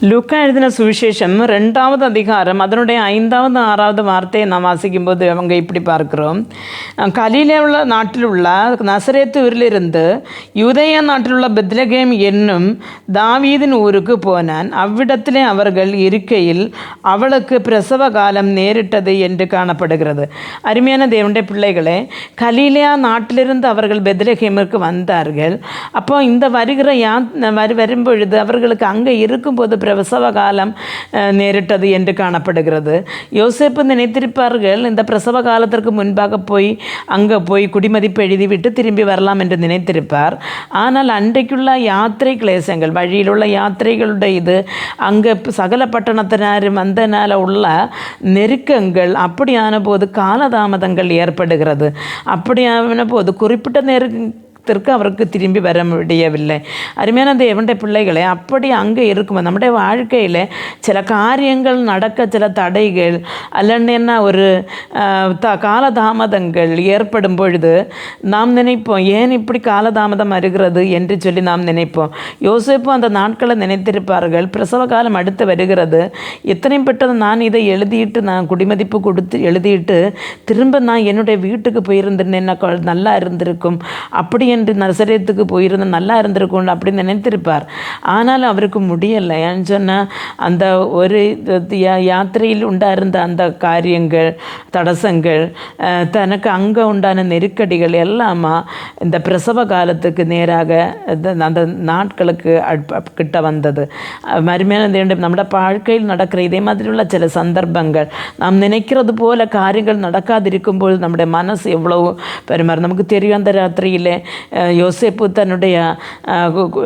லூக்கா எழுதின சுவிசேஷம் ரெண்டாவது அதிகாரம் அதனுடைய ஐந்தாவது ஆறாவது வார்த்தையை நாம் வாசிக்கும்போது அவங்க இப்படி பார்க்கிறோம் கலியில உள்ள நாட்டில் உள்ள நசரேத்து ஊரிலிருந்து யூதேயா நாட்டில் உள்ள பெத்லகேம் என்னும் தாவீதின் ஊருக்கு போனான் அவ்விடத்திலே அவர்கள் இருக்கையில் அவளுக்கு பிரசவ காலம் நேரிட்டது என்று காணப்படுகிறது அருமையான தேவனுடைய பிள்ளைகளே கலீலியா நாட்டிலிருந்து அவர்கள் பெத்லகேமிற்கு வந்தார்கள் அப்போ இந்த வருகிற யா வரு வரும்பொழுது அவர்களுக்கு அங்கே இருக்கும்போது பிரசவ காலம் நேரிட்டது என்று காணப்படுகிறது. யோசேப்பு நினைத்திருப்பார்கள் இந்த பிரசவ காலத்திற்கு முன்பாக போய் அங்கே போய் குடிமதிப்பு எழுதிவிட்டு திரும்பி வரலாம் என்று நினைத்திருப்பார். ஆனால் அன்றைக்குள்ள யாத்திரை கிளேசங்கள் வழியிலுள்ள யாத்திரைகளுடைய இது அங்கே சகல பட்டணத்தினாரும் வந்தனால உள்ள நெருக்கங்கள் அப்படியான போது காலதாமதங்கள் ஏற்படுகிறது. அப்படியான போது குறிப்பிட்ட நெருக்க த்திற்கு அவருக்கு திரும்பி வர முடியவில்லை. அருமையான தேவனுடைய பிள்ளைகளை அப்படி அங்கே இருக்கும்போது நம்முடைய வாழ்க்கையில் சில காரியங்கள் நடக்க சில தடைகள் அல்லன்னா ஒரு த காலதாமதங்கள் ஏற்படும் பொழுது நாம் நினைப்போம் ஏன் இப்படி காலதாமதம் வருகிறது? என்று சொல்லி நாம் நினைப்போம். யோசிப்பும் அந்த நாட்களை நினைத்திருப்பார்கள். பிரசவ காலம் அடுத்து வருகிறது. எத்தனை பெற்றது நான் இதை எழுதிட்டு நான் குடிமதிப்பு கொடுத்து எழுதிட்டு திரும்ப நான் என்னுடைய வீட்டுக்கு போயிருந்தேன் நல்லா இருந்திருக்கும். அப்படி என்று நசரியத்துக்கு போயிருந்த நல்லா இருந்திருக்கும் அப்படின்னு நினைத்திருப்பார். ஆனாலும் அவருக்கு முடியலை. ஏன்னு சொன்னால் அந்த ஒரு யாத்திரையில் உண்டாயிருந்த அந்த காரியங்கள் தடசங்கள் தனக்கு அங்கே உண்டான நெருக்கடிகள் எல்லாமா இந்த பிரசவ காலத்துக்கு நேராக அந்த நாட்களுக்கு கிட்ட வந்தது. அஹ், மறுமையான தேவனுடைய நம்முடைய வாழ்க்கையில் நடக்கிற இதே மாதிரி உள்ள சில சந்தர்ப்பங்கள். நாம் நினைக்கிறது போல காரியங்கள் நடக்காதிருக்கும்போது நம்முடைய மனசு எவ்வளவு பெருமாறு நமக்கு யோசேப்பு தன்னுடைய அஹ், கு-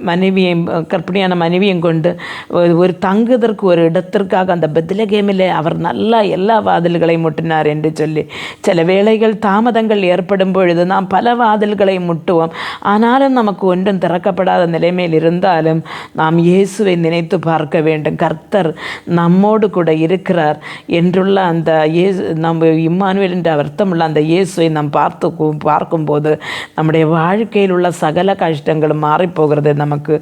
மனைவியையும் கற்பிணியான மனைவியும் கொண்டு ஒரு- தங்குதற்கு ஒரு இடத்திற்காக அந்த பெத்லகேமிலே அவர் நல்லா எல்லா வாதில்களையும் முட்டினார் என்று சொல்லி சில வேளைகள் தாமதங்கள் ஏற்படும் பொழுது நாம் பல வாதில்களை முட்டுவோம். ஆனாலும் நமக்கு ஒன்றும் திறக்கப்படாத நிலைமையில் இருந்தாலும் நாம் இயேசுவை நினைத்து பார்க்க வேண்டும். கர்த்தர் நம்மோடு கூட இருக்கிறார் என்றுள்ள அந்த இயேசு நம்ம இம்மானுவேல் என்ற அர்த்தமுள்ள அந்த இயேசுவை நாம் பார்த்து பார்த்து பார்க்கும்போது நம்முடைய வாழ்க்கையில் உள்ள சகல கஷ்டங்களும் மாறிப்போகிறது நமக்கு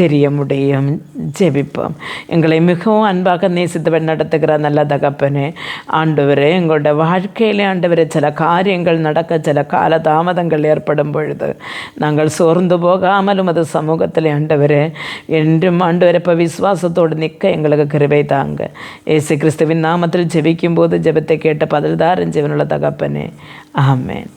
தெரிய முடியும். ஜெபிப்போம். எங்களை மிகவும் அன்பாக நேசித்தவன் நடத்துகிற நல்ல தகப்பனே ஆண்டவரே எங்களோட வாழ்க்கையிலே ஆண்டவரே சில காரியங்கள் நடக்க சில கால தாமதங்கள் ஏற்படும் பொழுது நாங்கள் சோர்ந்து போகாமலும் அது சமூகத்தில் ஆண்டவரே என்றும் ஆண்டவரை இப்போ விசுவாசத்தோடு நிற்க எங்களுக்கு கிருபை தாங்க. ஏசு கிறிஸ்துவின் நாமத்தில் ஜெபிக்கும் போது ஜெபத்தை கேட்ட பதில்தாரன் ஜீவனுள்ள தகப்பனே. ஆமேன்.